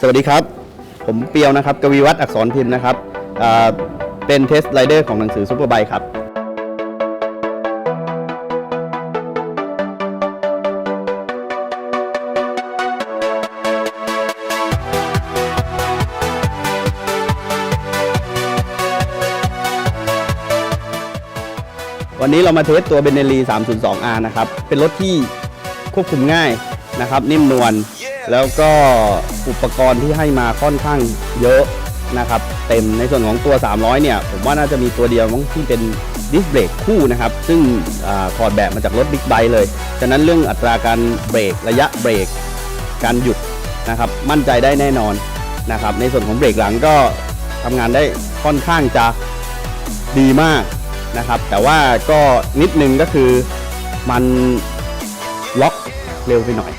สวัสดีครับ ผมเปียวนะครับ กวีวัฒน์อักษรพิมพ์นะครับเป็นเทสไรเดอร์ของหนังสือซูเปอร์ไบค์ครับ วันนี้เรามาเทสตัวเบเนลี 302R นะครับ เป็นรถที่ควบคุมง่ายนะครับ นิ่มนวล แล้วก็อุปกรณ์ที่ให้มาค่อนข้างเยอะนะครับ เต็มในส่วนของตัว 300 เนี่ย ผมว่าน่าจะมีตัวเดียวมั้งที่เป็นดิสเบรกคู่นะครับ ซึ่งอถอดแบบมาจากรถบิ๊กไบค์เลย ฉะนั้นเรื่องอัตราการเบรกระยะเบรกการหยุดนะครับ มั่นใจได้แน่นอนนะครับ ในส่วนของเบรกหลังก็ทำงานได้ค่อนข้างจะดีมากนะครับ แต่ว่าก็นิดนึงก็คือมันล็อกเร็วไปหน่อย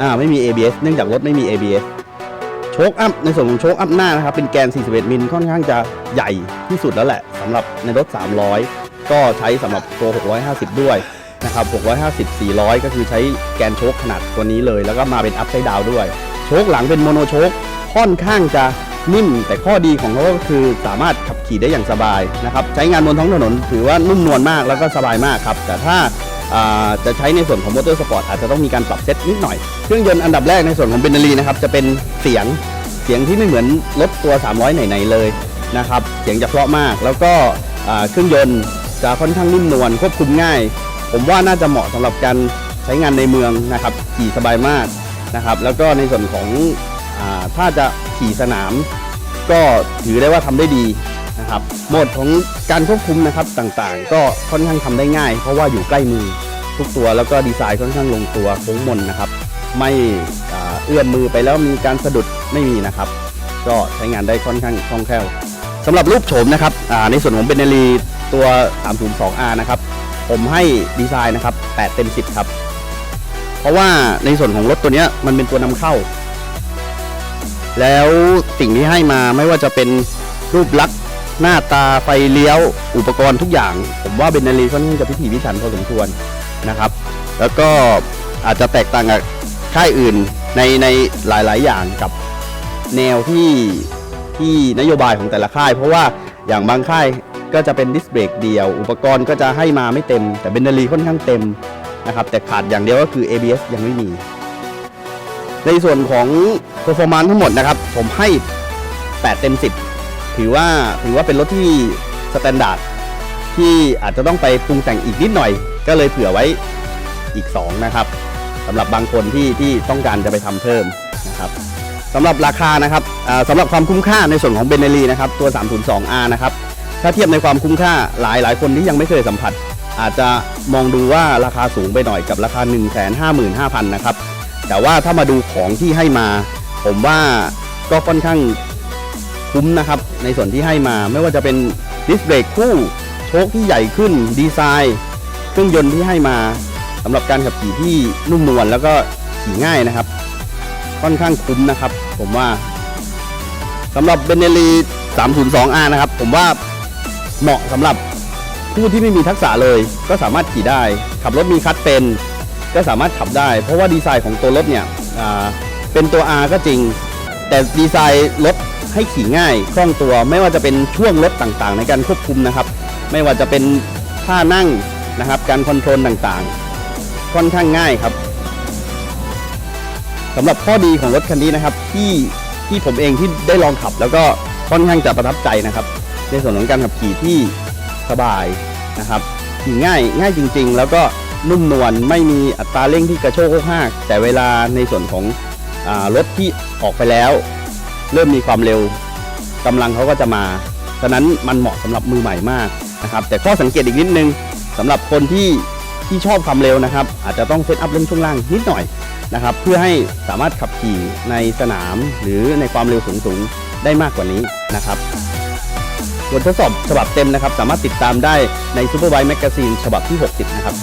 อ่าไม่มี ABS เนื่องจากรถไม่มี ABS โชคอัพในส่วนของโชคอัพหน้านะครับเป็นแกน 41 มิลค่อนข้างจะใหญ่ที่สุดแล้วแหละสำหรับในรถ 300 ก็ใช้สำหรับตัว 650 ด้วยนะครับ 650 400 ก็คือใช้แกนโชคขนาดตัวนี้เลย แล้วก็มาเป็นอัพไซด์ดาวด้วย โชคหลังเป็นโมโนโชคค่อนข้างจะนิ่ม แต่ข้อดีของเขาก็คือสามารถขับขี่ได้อย่างสบายนะครับ ใช้งานบนท้องถนนถือว่านุ่มนวลมากแล้วก็สบายมากครับ แต่ถ้าอ่า จะใช้ในส่วนของมอเตอร์สปอร์ตอาจจะต้องมีการปรับเซตนิดหน่อย เครื่องยนต์อันดับแรกในส่วนของเบนเนลีนะครับจะเป็นเสียงเสียงที่ไม่เหมือนรถตัว 300 ไหนๆเลยนะครับเสียงจะเพราะมากแล้วก็เครื่องยนต์จะค่อนข้างนิ่มนวลควบคุมง่าย ผมว่าน่าจะเหมาะสำหรับการใช้งานในเมืองนะครับขี่สบายมากนะครับแล้วก็ในส่วนของอถ้าจะขี่สนาม ก็ถือได้ว่าทำได้ดี นะครับโหมดของการควบคุมนะครับต่างๆ ก็ค่อนข้างทำได้ง่าย เพราะว่าอยู่ใกล้มือทุกตัวแล้วก็ดีไซน์ค่อนข้างลงตัวโค้งมนนะครับ ไม่เอื้อมมือไปแล้วมีการสะดุดไม่มีนะครับ ก็ใช้งานได้ค่อนข้างคล่องแคล่วสำหรับรูปโฉมนะครับในส่วนของเบนเนลีตัว 302R นะครับ ผมให้ดีไซน์นะครับ 8 เต็ม 10 ครับ เพราะว่าในส่วนของรถตัวนี้มันเป็นตัวนำเข้า แล้วสิ่งที่ให้มาไม่ว่าจะเป็นรูปลักษณ์ หน้าตาไฟเลี้ยวอุปกรณ์ทุกอย่าง ผมว่าเบนนารีค่อนข้างจะพิถีพิถันพอสมควรนะครับ แล้วก็อาจจะแตกต่างกับค่ายอื่นในในหลาย ๆ อย่างกับแนวที่ที่นโยบายของแต่ละค่าย เพราะว่าอย่างบางค่ายก็จะเป็นดิสเบรกเดียว อุปกรณ์ก็จะให้มาไม่เต็ม แต่เบนนารีค่อนข้างเต็มนะครับ แต่ขาดอย่างเดียวก็คือ ABS ยังไม่มี ในส่วนของ performance ทั้งหมดนะครับ ผมให้ 8 เต็ม 10 ถือว่าถือว่าเป็นรถที่สแตนดาร์ดที่อาจจะต้องไปปรุงแต่งอีกนิดหน่อย ก็เลยเผื่อไว้อีก 2 นะครับสำหรับบางคนที่ที่ต้องการจะไปทำเพิ่มนะครับสำหรับราคานะครับสำหรับความคุ้มค่าในส่วนของเบนเนลีนะครับตัว 302R นะครับถ้าเทียบในความคุ้มค่าหลายหลายคนที่ยังไม่เคยสัมผัส อาจจะมองดูว่าราคาสูงไปหน่อยกับราคา 155,000 นะครับแต่ว่าถ้ามาดูของที่ให้มา ผมว่าก็ค่อนข้าง คุ้มนะครับ ในส่วนที่ให้มาไม่ว่าจะเป็นดิสเบรกคู่โชคที่ใหญ่ขึ้นดีไซน์ เครื่องยนต์ที่ให้มาสำหรับการขับขี่ที่นุ่มนวลแล้วก็ขี่ง่ายนะครับ ค่อนข้างคุ้มนะครับ ผมว่าสำหรับเบเนลี 302R นะครับ ผมว่าเหมาะสำหรับผู้ที่ไม่มีทักษะเลย ก็สามารถขี่ได้ ขับรถมีคัดเป็น ก็สามารถขับได้ เพราะว่าดีไซน์ของตัวรถเนี่ยเป็นตัว R ก็จริง แต่ดีไซน์รถ ให้ขี่ง่ายคล่องตัวไม่ว่าจะเป็นช่วงรถต่างๆ ในการควบคุมนะครับ ไม่ว่าจะเป็นท่านั่งนะครับ การคอนโทรลต่างๆ ค่อนข้างง่ายครับสำหรับข้อดีของรถคันนี้นะครับ ที่ที่ผมเองที่ได้ลองขับ แล้วก็ค่อนข้างจะประทับใจนะครับ ในส่วนของการขับขี่ที่สบายนะครับขี่ง่ายง่ายจริง ๆ แล้วก็นุ่มนวลไม่มีอัตราเร่งที่กระโชกโคกหากแต่เวลาในส่วนของอรถที่ออกไปแล้ว เริ่มมีความเร็วกำลังเขาก็จะมาฉะนั้นมันเหมาะสำหรับมือใหม่มากนะครับ แต่ข้อสังเกตอีกนิดนึงสำหรับคนที่ที่ชอบความเร็วนะครับ อาจจะต้องเซตอัพเรื่องช่วงล่างนิดหน่อยนะครับ เพื่อให้สามารถขับขี่ในสนาม หรือในความเร็วสูงๆได้มากกว่านี้นะครับบททดสอบฉบับเต็มนะครับ สามารถติดตามได้ใน Superbike Magazine ฉบับที่ 60 นะครับ